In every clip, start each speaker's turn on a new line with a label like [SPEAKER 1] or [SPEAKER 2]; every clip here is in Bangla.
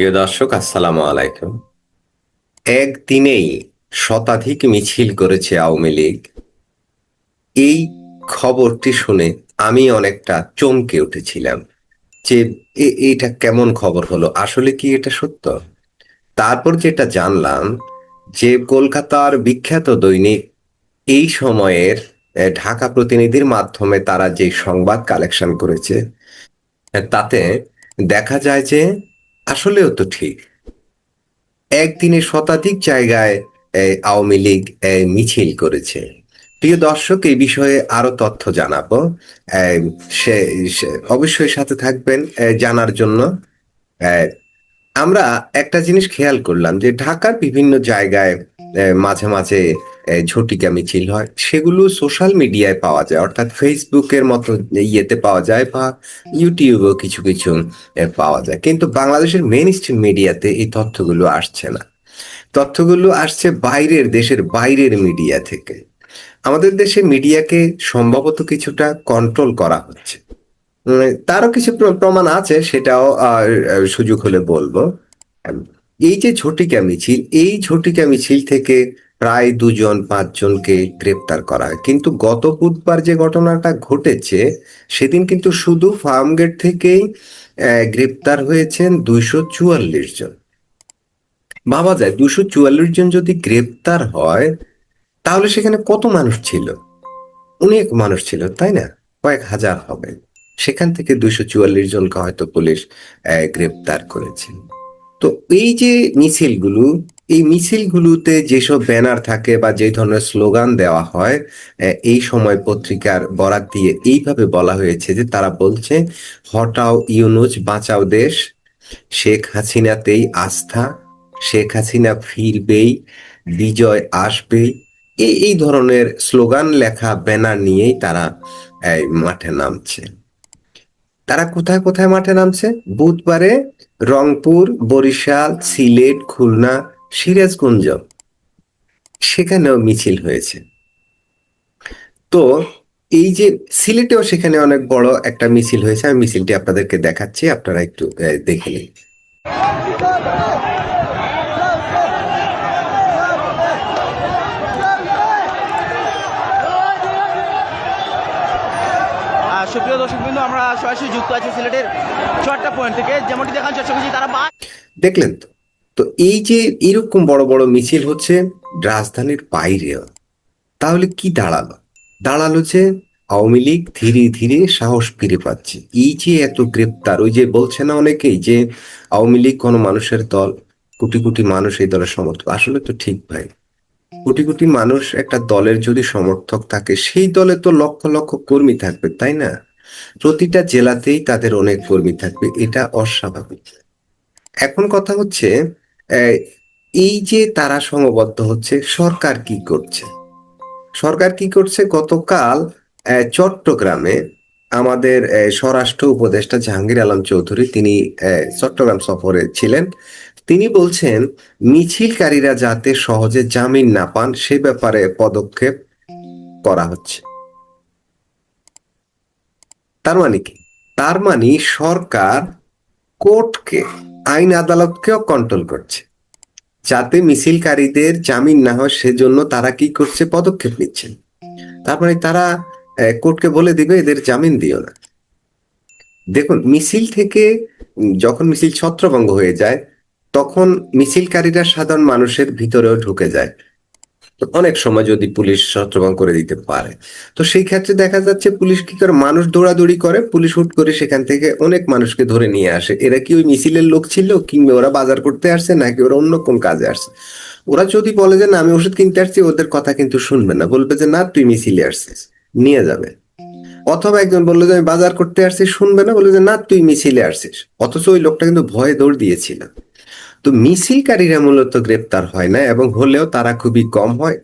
[SPEAKER 1] প্রিয় দর্শক, আসসালামু আলাইকুম। একদিনেই শতাধিক মিছিল করেছে আওয়ামী লীগ। এই খবরটি শুনে আমি অনেকটা চমকে উঠেছিলাম যে এ- এটা কেমন খবর হলো? আসলে কি এটা সত্য? তারপর যেটা জানলাম যে কলকাতার বিখ্যাত দৈনিক এই সময়ের ঢাকা প্রতিনিধির মাধ্যমে তারা যে সংবাদ কালেকশন করেছে, তাতে দেখা যায় যে আসলেও তো ঠিক। একদিনে শতাধিক জায়গায় আওয়ামী লীগ মিছিল করেছে। প্রিয় দর্শক, এই বিষয়ে আরও তথ্য জানাব। সে অবশ্যই সাথে থাকবেন জানার জন্য। আমরা একটা জিনিস খেয়াল করলাম যে ঢাকার বিভিন্ন জায়গায় মাঝে মাঝে ঝটিকা মিছিল হয়, সেগুলো সোশ্যাল মিডিয়ায় পাওয়া যায়, অর্থাৎ ফেসবুকের মতো ইয়েতে পাওয়া যায় বা ইউটিউবেও কিছু কিছু পাওয়া যায়। কিন্তু বাংলাদেশের মেন স্ট্রিম মিডিয়াতে এই তথ্যগুলো আসছে না। তথ্যগুলো আসছে বাইরের দেশের বাইরের মিডিয়া থেকে। আমাদের দেশে মিডিয়াকে সম্ভবত কিছুটা কন্ট্রোল করা হচ্ছে। তারও কিছু প্রমাণ আছে, সেটাও সুযোগ হলে বলব। এই যে ঝটিকা মিছিল এই ঝটিকা মিছিল থেকে প্রায় দুজন, পাঁচজনকে গ্রেপ্তার করা হয়। কিন্তু গত বুধবার যে ঘটনাটা ঘটেছে, সেদিন কিন্তু শুধু ফার্মগেট থেকেই গ্রেপ্তার হয়েছেন দুইশো চুয়াল্লিশ জন। ভাবা যায় দুশো চুয়াল্লিশ জন যদি গ্রেপ্তার হয়, তাহলে সেখানে কত মানুষ ছিল? অনেক মানুষ ছিল, তাই না? কয়েক হাজার হবে। সেখান থেকে দুইশো চুয়াল্লিশ জনকে হয়তো পুলিশ গ্রেপ্তার করেছে। তো এই যে মিছিলগুলো এই মিছিলগুলোতে যেসব ব্যানার থাকে বা যে ধরনের স্লোগান দেওয়া হয় এই সময় পত্রিকার বরাত দিয়ে এইভাবে বলা হয়েছে যে তারা বলছে, হটাও ইউনুজ বাঁচাও দেশ। শেখ হাসিনাতেই আস্থা। শেখ হাসিনা ফিরবেই, বিজয় আসবেই। এই এই ধরনের স্লোগান লেখা ব্যানার নিয়েই তারা মাঠে নামছে। তারা কোথায় কোথায় মাঠে নামছে? বুধবারে রংপুর, বরিশাল, সিলেট, খুলনা সিরাজগঞ্জ সেখানেও মিছিল হয়েছে। তো এই যে সিলেটেও সেখানে অনেক বড় একটা মিছিল হয়েছে আমি মিছিলটি আপনাদেরকে দেখাচ্ছি আপনারা একটু দেখে নিন।
[SPEAKER 2] সুপ্রিয় দর্শক বিন্দু আমরা সরাসরি যুক্ত আছি সিলেটের চুয়াট্টা পয়েন্ট থেকে। যেমনটি দেখান করছি তারা
[SPEAKER 1] দেখলেন তো তো এই যে এরকম বড় বড় মিছিল হচ্ছে রাজধানীর বাইরেও, তাহলে কি দাঁড়াল? দাঁড়াল যে আওয়ামী লীগ ধীরে ধীরে সাহস ফিরে পাচ্ছে। এই যে এত গ্রেপ্তার, ওই যে বলছে না অনেকেই যে আওয়ামী লীগ কোনো মানুষের দল, কোটি কোটি মানুষ এই দলের সমর্থক। আসলে তো ঠিক ভাই, কোটি কোটি মানুষ একটা দলের যদি সমর্থক থাকে, সেই দলে তো লক্ষ লক্ষ কর্মী থাকবে, তাই না? প্রতিটা জেলাতেই তাদের অনেক কর্মী থাকবে, এটা অস্বাভাবিক। এখন কথা হচ্ছে এই যে তারা সমবদ্ধ হচ্ছে, সরকার কি করছে? সরকার কি করছে? গতকাল চট্টগ্রামে আমাদের স্বরাষ্ট্র উপদেষ্টা জাহাঙ্গীর আলম চৌধুরী তিনি চট্টগ্রাম সফরে ছিলেন। তিনি বলছেন, মিছিলকারীরা যাতে সহজে জামিন না পান, সে ব্যাপারে পদক্ষেপ করা হচ্ছে। তার মানে কি? তার মানে সরকার কোর্টকে আইন আদালতকেও কন্ট্রোল করছে। যাতে মিছিলকারীদের জামিন না হয়, সেজন্য তারা কি করছে? পদক্ষেপ নিচ্ছেন তার মানে তারা কোর্টকে বলে দিবে, এদের জামিন দিও না। দেখুন, মিছিল থেকে যখন মিছিল ছত্রভঙ্গ হয়ে যায়, তখন মিছিলকারীরা সাধারণ মানুষের ভিতরেও ঢুকে যায়। অনেক সময় যদি পুলিশ ছত্রভঙ্গ করে দিতে পারে। তো সেই ক্ষেত্রে দেখা যাচ্ছে পুলিশ কি করে, মানুষ দৌড়াদৌড়ি করে, পুলিশ হুট করে সেখান থেকে অনেক মানুষকে ধরে নিয়ে আসে। এরা কি ওই মিছিলের লোক ছিল কিংবা ওরা বাজার করতে আসছে নাকি ওরা অন্য কোন কাজে আসছে? ওরা যদি বলে যে না, আমি ওষুধ কিনতে আসছি, ওদের কথা কিন্তু শুনবে না। বলবে যে, না, তুই মিছিলে আসছিস, নিয়ে যাবে। অথবা একজন বলল যে, আমি বাজার করতে আসছি, শুনবে না। বলবে যে, না, তুই মিছিলে আসছিস। অথচ ওই লোকটা কিন্তু ভয়ে দৌড় দিয়েছিল। তো মিছিলকারীরা মূলত গ্রেপ্তার হয় না এবং হলেও তারা খুবই কম হয়।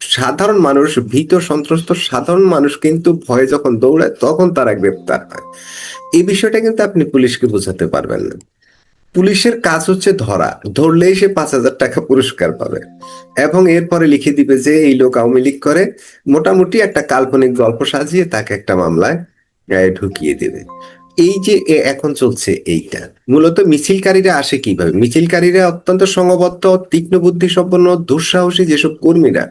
[SPEAKER 1] সাধারণ মানুষ, ভীত, সন্ত্রস্ত সাধারণ মানুষ কিন্তু ভয়ে যখন দৌড়ায় তখন তারা গ্রেপ্তার হয়। এই বিষয়টা কিন্তু আপনি পুলিশকে বোঝাতে পারবেন না। পুলিশের কাজ হচ্ছে ধরা। ধরলেই সে পাঁচ হাজার টাকা পুরস্কার পাবে এবং এরপরে লিখে দিবে যে এই লোক আওয়ামী লীগ করে। মোটামুটি একটা কাল্পনিক গল্প সাজিয়ে তাকে একটা মামলায় ঢুকিয়ে দিবে। এই যে এখন চলছে এইটা, মূলত মিছিলকারীরা আসে কীভাবে? মিছিলকারীরা অত্যন্ত সংবদ্ধ তীক্ষ্ণ বুদ্ধি সম্পন্ন দুঃসাহসী যেসব কর্মীরা,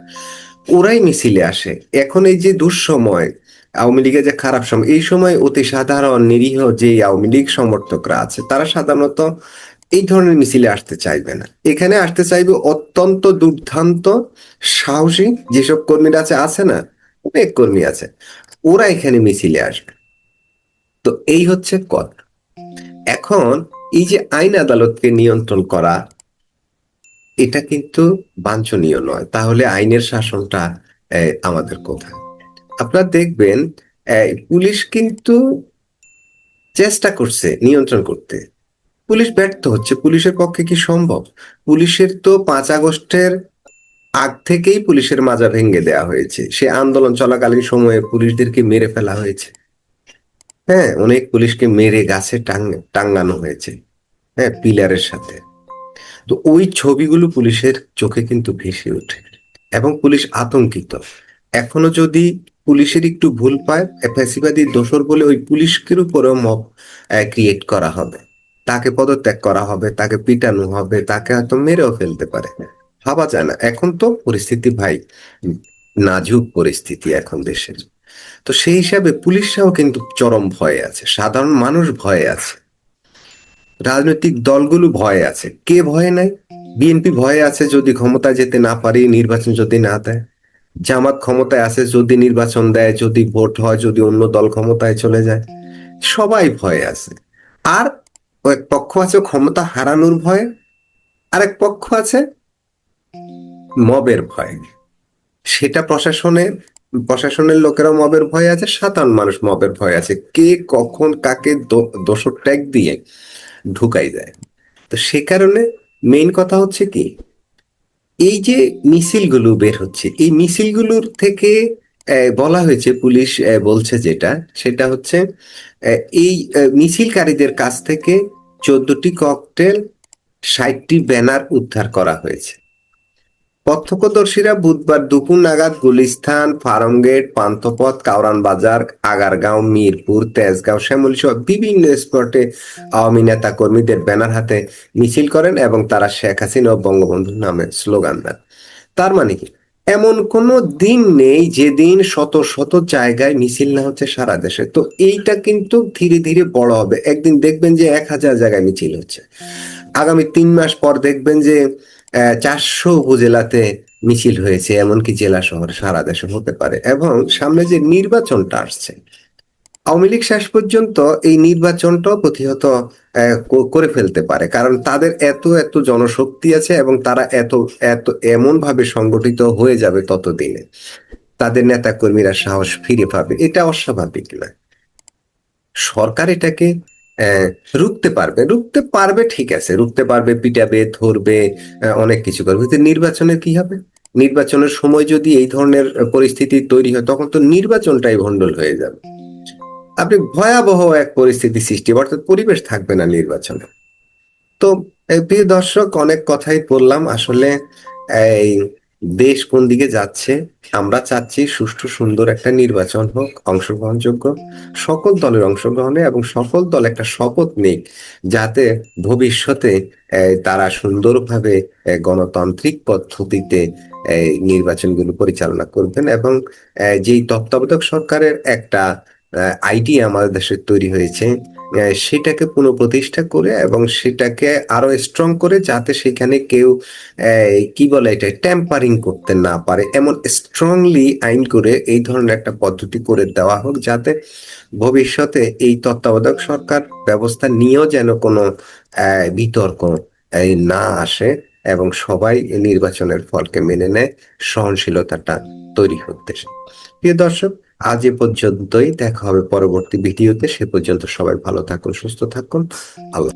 [SPEAKER 1] ওরাই মিছিলে আসে। এখন এই যে দুঃসময়, আওয়ামী লীগের যে খারাপ সময় এই সময় অতি সাধারণ, নিরীহ যে আওয়ামী লীগ সমর্থকরা আছে, তারা সাধারণত এই ধরনের মিছিলে আসতে চাইবে না। এখানে আসতে চাইবে অত্যন্ত দুর্দান্ত, সাহসী যেসব কর্মীরা আছে আছে না, অনেক কর্মী আছে, ওরা এখানে মিছিলে আসবে। তো এই হচ্ছে কথা এখন এই যে আইন আদালতকে নিয়ন্ত্রণ করা, এটা কিন্তু বাঞ্ছনীয় নয়। তাহলে আইনের শাসনটা আমাদের কোথায়? আপনারা দেখবেন পুলিশ কিন্তু চেষ্টা করছে নিয়ন্ত্রণ করতে। পুলিশ ব্যর্থ হচ্ছে। পুলিশের পক্ষে কি সম্ভব? পুলিশের তো পাঁচ আগস্টের আগ থেকেই পুলিশের মাজা ভেঙে দেওয়া হয়েছে। সে আন্দোলন চলাকালীন সময়ে পুলিশদেরকে মেরে ফেলা হয়েছে। হ্যাঁ অনেক পুলিশকে মেরে গাছে টাঙ্গানো হয়েছে। হ্যাঁ পিলারের সাথে। তো ওই ছবিগুলো পুলিশের চোখে কিন্তু ভেসে ওঠে এবং পুলিশ আতঙ্কিত। এখনও যদি পুলিশের একটু ভুল পায় ফ্যাসিবাদী দোষর বলে ওই পুলিশের উপরেও মব ক্রিয়েট করা হবে। তাকে পদত্যাগ করা হবে, তাকে পিটানো হবে, তাকে হয়তো মেরেও ফেলতে পারে। ভাবা যায় না। এখন তো পরিস্থিতি ভাই নাজুক পরিস্থিতি এখন দেশের। তো সেই হিসাবে পুলিশরাও কিন্তু চরম ভয়ে আছে, সাধারণ মানুষ ভয়ে আছে, রাজনৈতিক দলগুলো ভয়ে আছে। কে ভয়ে নাই? বিএনপি ভয়ে আছে যদি ক্ষমতা যেতে না পারি, নির্বাচন যদি না দেয়। জামাত ক্ষমতায় আছে যদি নির্বাচন দেয়, যদি ভোট হয়, যদি অন্য দল ক্ষমতায় চলে যায়। সবাই ভয়ে আছে। আর এক পক্ষ আছে ক্ষমতা হারানোর ভয়ে আর এক পক্ষ আছে মবের ভয়। সেটা প্রশাসনের প্রশাসনের লোকেরা মবের ভয় আছে, সাধারণ মানুষ মবের ভয় আছে। কে কখন কাকে দোষর ট্যাগ দিয়ে ঢুকাই দেয়? তো সে কারণে মেইন কথা হচ্ছে কি, এই যে মিছিলগুলো বের হচ্ছে, এই মিছিলগুলোর থেকে বলা হয়েছে, পুলিশ বলছে যেটা, সেটা হচ্ছে এই মিছিলকারীদের কাছ থেকে চোদ্দটি ককটেল, ষাটটি ব্যানার উদ্ধার করা হয়েছে। প্রত্যক্ষদর্শীরা বুধবার দুপুর নাগাদ গুলিস্তান, ফার্মগেট, পান্থপথ কাউরান বাজার, আগারগাঁও, মিরপুর, তেজগাঁও শ্যামলী সহ বিভিন্ন স্পটে আওয়ামী নেতা কর্মীদের ব্যানার হাতে মিছিল করেন এবং তারা শেখ হাসিনা ও বঙ্গবন্ধুর নামে স্লোগান দেন। তার মানে কি? এমন কোনো দিন নেই যেদিন শত শত জায়গায় মিছিল না হচ্ছে সারা দেশে। তো এইটা কিন্তু ধীরে ধীরে বড় হবে। একদিন দেখবেন যে এক হাজার জায়গায় মিছিল হচ্ছে। আগামী তিন মাস পর দেখবেন যে চারশো উপজেলাতে মিছিল হয়েছে, এমনকি জেলা শহর, সারা দেশে হতে পারে। এবং সামনে যে নির্বাচনটা আসছে, আওয়ামী লীগ শেষ পর্যন্ত এই নির্বাচনটাও প্রতিহত করে ফেলতে পারে। কারণ তাদের এত এত জনশক্তি আছে এবং তারা এত এত এমন ভাবে সংগঠিত হয়ে যাবে ততদিনে। তাদের নেতা কর্মীরা সাহস ফিরে পাবে। এটা অস্বাভাবিক না সরকার এটাকে রুখতে পারবে। রুখতে পারবে, ঠিক আছে। রুখতে পারবে, পিটাবে, ধরবে অনেক কিছু করবে। কিন্তু নির্বাচনের কি হবে? নির্বাচনের সময় যদি এই ধরনের পরিস্থিতি তৈরি হয়, তখন তো নির্বাচনটাই ভণ্ডল হয়ে যাবে। আপনি ভয়াবহ এক পরিস্থিতি সৃষ্টি অর্থাৎ পরিবেশ থাকবে না নির্বাচনে। তো প্রিয় দর্শক, অনেক কথাই বললাম। আসলে এই দেশ কোন দিকে যাচ্ছে? আমরা চাচ্ছি সুষ্ঠু, সুন্দর একটা নির্বাচন হোক, অংশগ্রহণযোগ্য। সকল দলের অংশগ্রহণে এবং সকল দল একটা শপথ নিক যাতে ভবিষ্যতে তারা সুন্দরভাবে গণতান্ত্রিক পদ্ধতিতে নির্বাচনগুলো পরিচালনা করবেন এবং যেই তত্ত্বাবধায়ক সরকারের একটা আইডিয়া আমাদের দেশে তৈরি হয়েছে সেটাকে পুনঃপ্রতিষ্ঠা করে এবং সেটাকে আরও স্ট্রং করে যাতে সেখানে কেউ কি বলে এটা ট্যাম্পারিং করতে না পারে। এমন স্ট্রংলি আইন করে এই ধরনের একটা পদ্ধতি করে দেওয়া হোক যাতে ভবিষ্যতে এই তত্ত্বাবধায়ক সরকার ব্যবস্থা নিয়েও যেন কোনো বিতর্ক না আসে এবং সবাই নির্বাচনের ফলকে মেনে নেয়, সহনশীলতাটা তৈরি হতে প্রিয় দর্শক আজ এ পর্যন্তই। দেখা হবে পরবর্তী ভিডিওতে। সে পর্যন্ত সবাই ভালো থাকুন, সুস্থ থাকুন। আল্লাহ